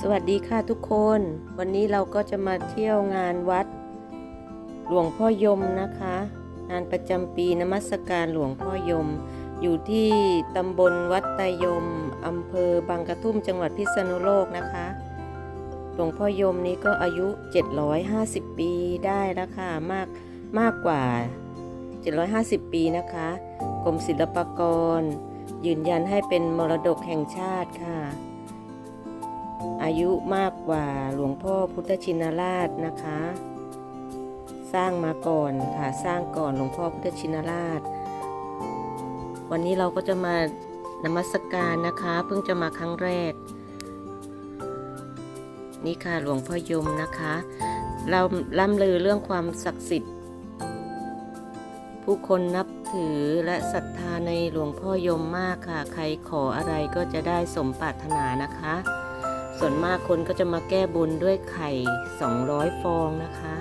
สวัสดีค่ะทุกคน วันนี้เราก็จะมาเที่ยวงานวัด หลวงพ่อยมนะคะ งานประจำปีนมัสการหลวงพ่อยม อยู่ที่ตำบลวัดไตรยมอำเภอบางกระทุ่มจังหวัดพิษณุโลกนะคะ หลวงพ่อยมนี้ก็อายุ 750 ปีได้แล้วค่ะมากมากกว่า 750 ปีนะคะกรมศิลปากร ยืนยันให้เป็นมรดกแห่งชาติค่ะ อายุมากกว่าหลวงพ่อพุทธชินราชนะคะ สร้างมาก่อนค่ะสร้างก่อนหลวงพ่อพุทธชินราช วันนี้เราก็จะมานมัสการนะคะ เพิ่งจะมาครั้งแรก นี่ค่ะหลวงพ่อยมนะคะ เราล่ำลือเรื่องความศักดิ์สิทธิ์ ผู้คนนับถือและศรัทธาในหลวงพ่อยมมากค่ะ ใครขออะไรก็จะได้สมปรารถนานะคะ ส่วนมากคนก็จะมาแก้บนด้วยไข่ 200 ฟองนะคะ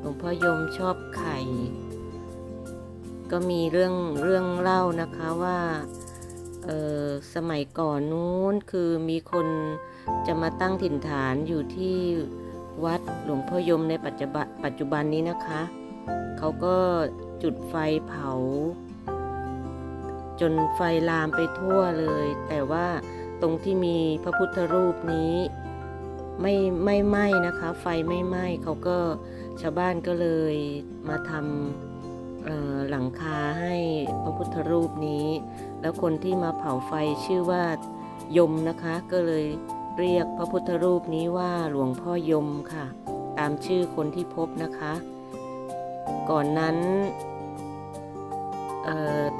หลวงพ่อยมชอบไข่ ก็มีเรื่องเรื่องเล่านะคะว่าเออสมัยก่อนนู้นคือมีคนจะมาตั้งถิ่นฐานอยู่ที่วัดหลวงพ่อยมในปัจจุบันปัจจุบันนี้นะคะ เขาก็จุดไฟเผา จนไฟลามไปทั่วเลย แต่ว่า ตรงที่มีพระพุทธรูปนี้ไม่ไม่ไหม้นะคะ ไฟไม่ไหม้เขาก็ชาวบ้านก็เลยมาทำหลังคาให้พระพุทธรูปนี้ แล้วคนที่มาเผาไฟชื่อว่ายมนะคะ ก็เลยเรียกพระพุทธรูปนี้ว่าหลวงพ่อยมค่ะ ตามชื่อคนที่พบนะคะ ก่อนนั้น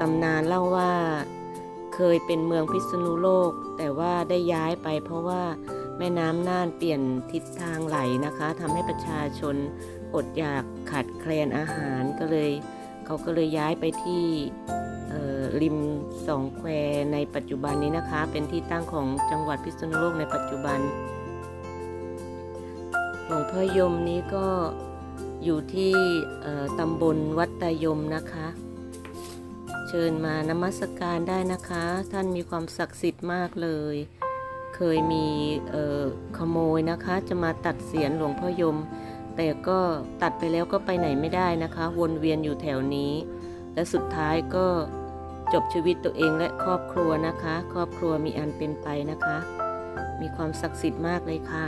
ตำนานเล่าว่า เคยเป็นเมืองพิษณุโลก แต่ว่าได้ย้ายไปเพราะว่าแม่น้ำน่านเปลี่ยนทิศทางไหลนะคะทำให้ประชาชนอดอยากขาดแคลนอาหารก็เลย เขาก็เลยย้ายไปที่ริมสองแควในปัจจุบันนี้นะคะ เป็นที่ตั้งของจังหวัดพิษณุโลกในปัจจุบันหลวงพ่อยมนี้ก็อยู่ที่ตำบลวัดตายมนะคะ ชิญมานมัสการได้นะคะ ท่านมีความศักดิ์สิทธิ์มากเลย เคยมีขโมยนะคะ จะมาตัดเสียนหลวงพ่อยม แต่ก็ตัดไปแล้วก็ไปไหนไม่ได้นะคะ วนเวียนอยู่แถวนี้ และสุดท้ายก็จบชีวิตตัวเองและครอบครัวนะคะ ครอบครัวมีอันเป็นไปนะคะ มีความศักดิ์สิทธิ์มากเลยค่ะ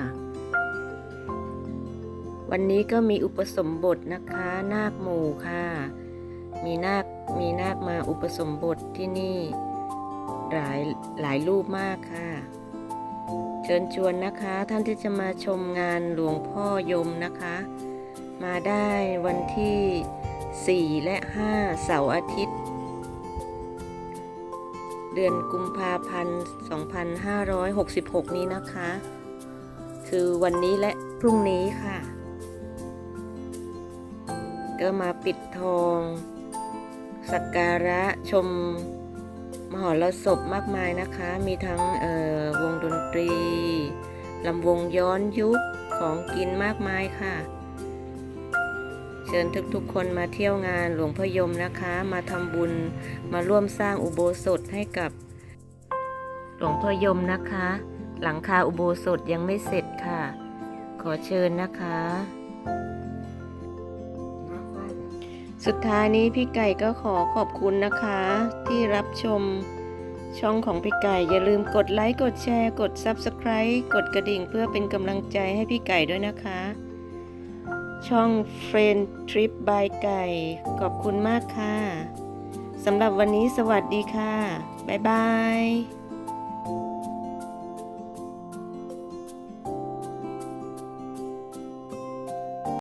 วันนี้ก็มีอุปสมบทนะคะ นาคหมู่ค่ะ มีนาคมีนาคมาอุปสมบทที่นี่หลายหลายรูปมากค่ะ เชิญชวนนะคะท่านที่จะมาชมงานหลวงพ่อยมนะคะ มาได้วันที่ 4 และ 5 เสาร์อาทิตย์ เดือนกุมภาพันธ์ 2566 นี้นะคะ คือวันนี้และพรุ่งนี้ค่ะ ก็มาปิดทอง สักการะชมมหรสพมากมายนะคะ มีทั้งวงดนตรีลำวงย้อนยุคของกินมากมายค่ะ เชิญทุกๆคนมาเที่ยวงานหลวงพ่อยมนะคะ มาทำบุญมาร่วมสร้างอุโบสถให้กับ หลวงพ่อยมนะคะ หลังคาอุโบสถยังไม่เสร็จค่ะ ขอเชิญนะคะ สุดท้ายนี้พี่ไก่ก็ขอขอบคุณนะคะ ที่รับชมช่องของพี่ไก่อย่าลืมกดไลค์กดแชร์ กด Subscribe กดกระดิ่งเพื่อเป็นกำลังใจให้พี่ไก่ด้วยนะคะ ช่อง Friend Trip by ไก่ ขอบคุณมากค่ะสำหรับวันนี้สวัสดีค่ะ บ๊ายบาย